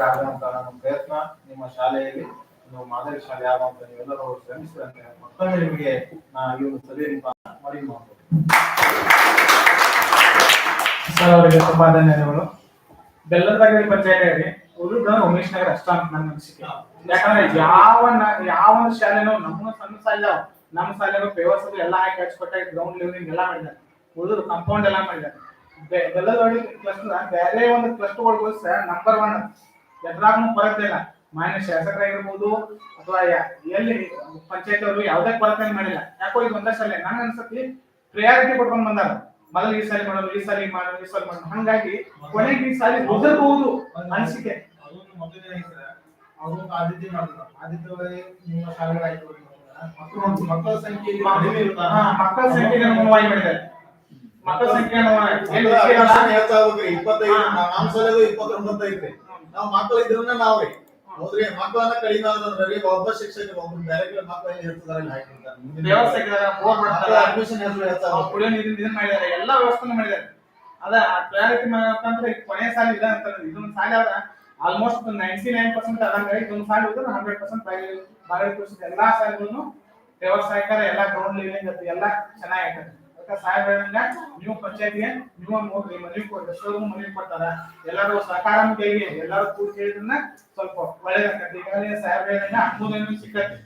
ಪ್ರಯತ್ನ ನಿಮ್ಮ ಶಾಲೆಯಲ್ಲಿ ಒಂದು ಮಾದರಿ ಶಾಲೆ ಆಗುವಂತ ನೀವೆಲ್ಲರೂ ಶ್ರಮಿಸಿದಂತೆ ಮತ್ತೊಮ್ಮೆ ನಿಮಗೆ ಈ ಒಂದು ಸಭೆ ಮುಖಾಂತರ ಮನವಿ ಮಾಡ್ಬೋದು ಸರ್, ಅವರಿಗೆ ತುಂಬಾ ಧನ್ಯವಾದಗಳು. ಬೆಲ್ಲದಾಗಲಿ ಪಂಚಾಯತಿಯಲ್ಲಿ ಉಳಿದ ಉಮೇಶ್ ನಗರ ಅಷ್ಟ ಅಂತ ನನ್ನ ಅನಿಸಿಕೆ. ಯಾಕಂದ್ರೆ ಯಾವ ಯಾವ ಒಂದು ಶಾಲೆನೂ ನಮ್ಮ ಸಣ್ಣ ಶಾಲೆ ನಮ್ಮ ಶಾಲೆನೂ ಪೇವರ್ಸ್ ಎಲ್ಲ ಹಾಕಿ ಹಚ್ಕೊಟ್ಟ ಗ್ರೌಂಡ್ ಲೆವೆಲಿಂಗ್ ಎಲ್ಲ ಮಾಡಿದ್ದಾರೆ. ಉಳಿದ್ರು ಕಾಂಪೌಂಡ್ ಎಲ್ಲ ಮಾಡಿದ್ದಾರೆ. ಬೆ- ಬೆಲ್ಲದೊಳಗೆ ಕ್ಲಸ್ಟರ್ ಬೇರೆ ಒಂದು ಕ್ಲಸ್ಟರ್ಗಳು ಸರ್ ನಂಬರ್ ಒನ್ ಎದ್ರಾಗೂ ಕೊರತೆ ಇಲ್ಲ. ಮಾನ್ಯ ಶಾಸಕರಾಗಿರ್ಬೋದು ಅಥವಾ ಎಲ್ಲಿ ಪಂಚಾಯತ್ ಅವರು ಯಾವ್ದೇ ಕೊರತೆ ಮಾಡಿಲ್ಲ. ಯಾಕೋ ಇದು ಒಂದಷ್ಟು ಶಾಲೆ ನಂಗೆ ಅನ್ಸತಿ ಪ್ರಿಯಾರಿಟಿ ಕೊಟ್ಕೊಂಡ್ ಬಂದಾರ. ಮೊದಲು ಈ ಸಾರಿ ಮಾಡೋದು ಈ ಸಾರಿ ಮಾಡೋದು ಈ ಸಾರಿ ಮಾಡೋದು. ಹಂಗಾಗಿ ಕೊನೆಗೆ ಈ ಸಾರಿ ಉಳಿದಬಹುದು ಅನಿಸಿಕೆ. ಅವರು ಆದಿತ್ಯ ಮಾಡಿದ್ರು ಆದಿತ್ಯ ನಿಮ್ಮ ಶಾಲೆಗಳಾಯ್ತು ಮಕ್ಕಳು ಮಕ್ಕಳ ಸಂಖ್ಯೆ ಇಲ್ಲಿ ಕಡಿಮೆ ಇರುತ್ತಾ? ಹಾ, ಮಕ್ಕಳ ಸಂಖ್ಯೆ ಅನುಗುಣವಾಗಿ ಮಾಡಿದ್ದಾರೆ. ಮಕ್ಕಳ ಸಂಖ್ಯೆ ಅಲ್ಲ. ಇಪ್ಪತ್ತೈದು ನಮ್ಮ ಶಾಲೆದು ಇಪ್ಪತ್ತೊಂಬತ್ತು ಐತ್ರಿ ನಾವು ಮಕ್ಕಳು ಇದ್ರನ್ನ ನಾವ್ರಿ. ಹೌದ್ರಿ ಮಕ್ಕಳನ್ನ ಕಡಿಮೆ ಆದ್ರೆ ಒಬ್ಬ ಶಿಕ್ಷಕ ಒಬ್ಬ ಬೇರೆ ಮಕ್ಕಳ ಮಾಡ್ತಾರೆ ಅಡ್ಮಿಷನ್ ಕುಡಿಯೋ ನೀರಿನ ಇದನ್ನ ಮಾಡಿದ್ದಾರೆ ಎಲ್ಲಾ ವ್ಯವಸ್ಥೆ ಮಾಡಿದ್ದಾರೆ. ಅದ ಕ್ಲಾರಿಟಿ ಅಂತಂದ್ರೆ ಈಗ ಕೊನೆ ಸಾಲ ಇಲ್ಲ ಅಂತ ಇದೊಂದು ಸಾಲ ಅದ. ಆಲ್ಮೋಸ್ಟ್ ನೈಂಟಿ ನೈನ್ ಪರ್ಸೆಂಟ್ ಅದಂಗ ಇದೊಂದು ಸಾಲ ಇದ್ರೆ ಹಂಡ್ರೆಡ್ ಪರ್ಸೆಂಟ್ ಬಾರಡಿ ಪರ್ಸೆಂಟ್ ಎಲ್ಲಾ ಸಾಲಗಳನ್ನು ವ್ಯವಸಾಯಕರ ಎಲ್ಲಾ ಗ್ರೌಂಡ್ ಲೆವೆಲಿಂಗ್ ಎಲ್ಲಾ ಚೆನ್ನಾಗೈತೆ ಅದಕ್ಕೆ ಸಾಹೇಬ್ ನೀವು ಪಂಚಾಯತಿಗೆ ನೀವು ಹೋಗ್ರಿ ಮನವಿ ಕೊಡ್ರಿ ಎಷ್ಟೊಂದು ಮನವಿ ಕೊಡ್ತಾರ. ಎಲ್ಲರೂ ಸಹಕಾರ ಕೈಗೆ ಎಲ್ಲರೂ ಕೂಡಿ ಕೇಳಿದ್ರನ್ನ ಸ್ವಲ್ಪ ಒಳ್ಳೇದಾಗತ್ತೆ ಈಗಾಗಲೇ ಸಾಹೇಬ್ ಹೇಳಿದಂಗ ಅನುಮೋದನೆ ಸಿಕ್ಕತ್ತೆ.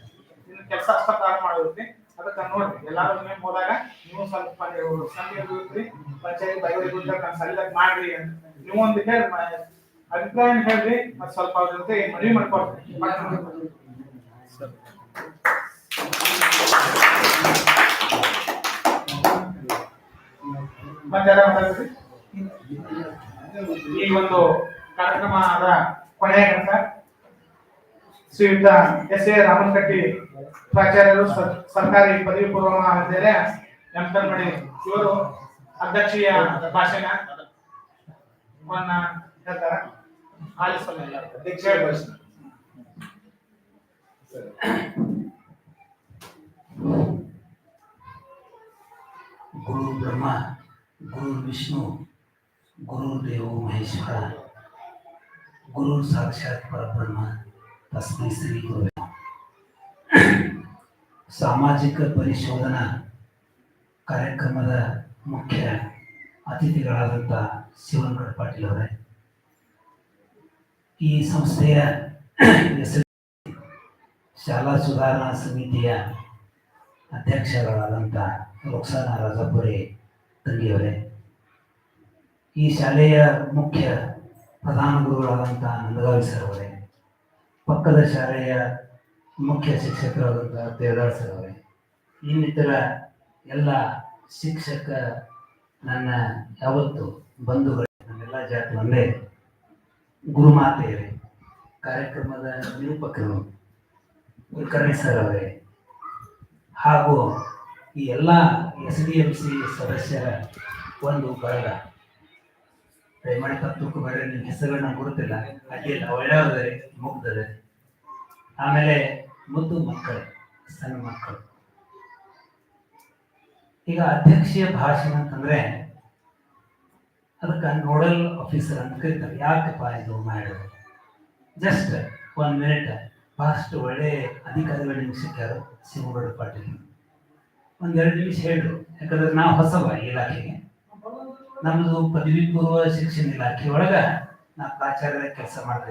ಇನ್ನು ಕೆಲಸ ಅಷ್ಟ ಪ್ರಾರಂಭ ಮಾಡಿರುತ್ತೆ ಅದಕ್ಕೆ ನೋಡ್ರಿ, ಎಲ್ಲಾರು ಮನೆ ಹೋದಾಗ ನೀವು ಸ್ವಲ್ಪ ಇರ್ರಿ ಪಂಚಾಯತ್ ಬೈವರಿಗೆ ಸರಿಯಾಗಿ ಮಾಡ್ರಿ ಅಂತ. ನೀವು ಒಂದು ಹೇಳಿ ಅಭಿಪ್ರಾಯ ಹೇಳ್ರಿ, ಮತ್ತೆ ಸ್ವಲ್ಪ ಅವ್ರ ಜೊತೆ ಮನವಿ ಮಾಡ್ಕೊಡ್ರಿ ಈ ಒಂದು ಕಾರ್ಯಕ್ರಮದ ಕೊನೆಯ ಘಟ್ಟ ಶ್ರೀಯುತ ಎಸ್ ಎ ರಾಮನಕಟ್ಟಿ ಪ್ರಾಚಾರ್ಯರು ಸರ್- ಸರ್ಕಾರಿ ಪದವಿ ಪೂರ್ವ ಮಹಾವಿದ್ಯಾಲಯ ಯಮಕಲ್ಮಡಿ ಇವರು ಅಧ್ಯಕ್ಷೀಯ ಭಾಷಣ ಹೇಳ್ತಾರ. ಆಲಿಸಲ್ಲ ಭಾಷಣ. ಗುರು ಬ್ರಹ್ಮ ಗುರು ವಿಷ್ಣು, ಗುರು ದೇವೋ ಮಹೇಶ್ವರ, ಗುರು ಸಾಕ್ಷಾತ್ ಪರಬ್ರಹ್ಮ, ತಸ್ಮೈ ಶ್ರೀ ಗುರು ಸಾಮಾಜಿಕ ಪರಿಶೋಧನಾ ಕಾರ್ಯಕ್ರಮದ ಮುಖ್ಯ ಅತಿಥಿಗಳಾದಂಥ ಶಿವನಗಡ ಪಾಟೀಲ್ ಅವರೇ, ಈ ಸಂಸ್ಥೆಯ ಶಾಲಾ ಸುಧಾರಣಾ ಸಮಿತಿಯ ಅಧ್ಯಕ್ಷರಾದಂಥ ರುಕ್ಸಾನ ರಾಜಪುರಿ ತಂಗಿಯವರೇ, ಈ ಶಾಲೆಯ ಮುಖ್ಯ ಪ್ರಧಾನ ಗುರುಗಳಾದಂಥ ನಂದಗಾವಿ ಸರ್ ಅವರೇ, ಪಕ್ಕದ ಶಾಲೆಯ ಮುಖ್ಯ ಶಿಕ್ಷಕರಾದಂಥ ದೇವದಾಳ್ ಸರ್ ಅವರೇ ಇನ್ನಿತರ ಎಲ್ಲ ಶಿಕ್ಷಕ ನನ್ನ ಯಾವತ್ತು ಬಂಧುಗಳು, ನಮ್ಮೆಲ್ಲ ಜಾತಿ ಒಂದೇ ಗುರುಮಾತೆಯರೇ, ಕಾರ್ಯಕ್ರಮದ ನಿರೂಪಕರು ಕುಲಕರ್ಣಿ ಸರ್ ಅವರೇ, ಹಾಗೂ ಈ ಎಲ್ಲ ಎಸ್ ಡಿ ಎಂ ಸಿ ಸದಸ್ಯರ ಒಂದು ಬಳಗ ದಯಮಾಡಿ ತಪ್ಪು ಬೇಡ ನಿಮ್ಮ ಹೆಸರುಗಳನ್ನ ಗುರುತಿಲ್ಲ ಅಡ್ಡಿಲ್ಲ ಒಳ್ಳೆಯವರೇ ಮುಗ್ದರೆ ಆಮೇಲೆ ಮುದ್ದು ಮಕ್ಕಳು, ಸಣ್ಣ ಮಕ್ಕಳು. ಈಗ ಅಧ್ಯಕ್ಷೀಯ ಭಾಷಣ ಅಂತಂದ್ರೆ, ಅದಕ್ಕೆ ನೋಡಲ್ ಆಫೀಸರ್ ಅಂತ ಕರೀತಾರೆ. ಯಾಕಪ್ಪ ಇದು ಮಾಡೋದು ಜಸ್ಟ್ ಒನ್ ಮಿನಿಟ್. ಫಸ್ಟ್ ಒಳ್ಳೆ ಅಧಿಕಾರಿಗಳು ನಿಮ್ಗೆ ಸಿಕ್ಕಾರು ಶಿವಗೌಡ ಪಾಟೀಲ್. ಒಂದೆರಡು ನಿಮಿಷ ಹೇಳು ಯಾಕಂದ್ರೆ ನಾವು ಹೊಸವ ಇಲಾಖೆಗೆ. ನಮ್ಮದು ಪದವಿ ಪೂರ್ವ ಶಿಕ್ಷಣ ಇಲಾಖೆ ಒಳಗ ನಾ ಪ್ರಾಚಾರ್ಯ ಕೆಲಸ ಮಾಡ್ತೀನಿ